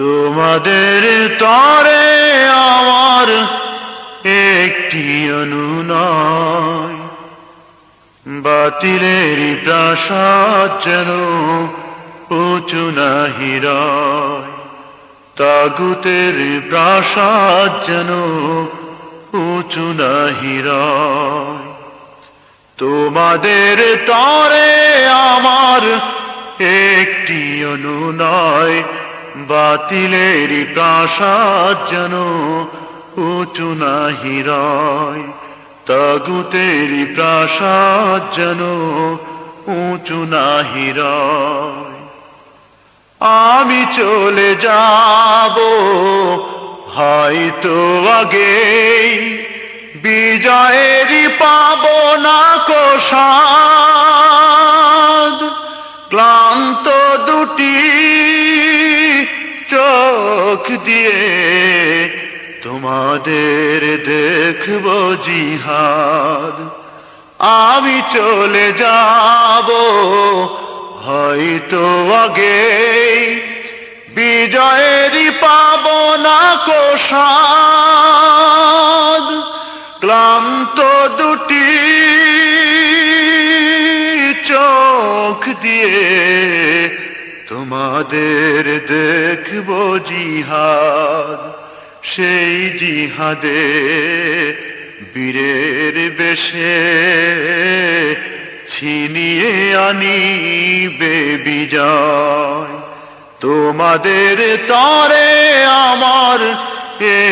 তোমাদের তরে আমার একটি অনুনয়। বাতিলেরই প্রাসাদ যেন উঁচু নাহি রয়। তাগুতের প্রাসাদ যেন উঁচু নাহি রয়। তোমাদের তরে আমার একটি অনুনয়। বাতিলেরই প্রাসাদ যেন উঁচু নাহি রয়। তাগুতেরই প্রাসাদ যেন উঁচু নাহি রয়। আমি চলে যাব, হয়তো আগেই বিজয়েরই পাব দিয়ে তোমাদের দেখব জিহাদ। আমি চলে যাব, হয়তো আগে বিজয়েরই পাব না কোষাদ। ক্লান্ত দুটি চোখ দিয়ে তোমাদের দেখব জিহাদ, সেই জিহাদে বীরের বেশে ছিনিয়ে আনিবে বিজয়। তোমাদের তরে আমার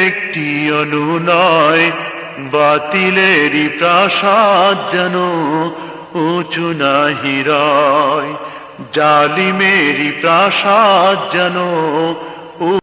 একটি অনুনয়, বাতিলেরই প্রাসাদ যেন উঁচু নাহি রয়। জালিমেরই প্রাসাদ যেন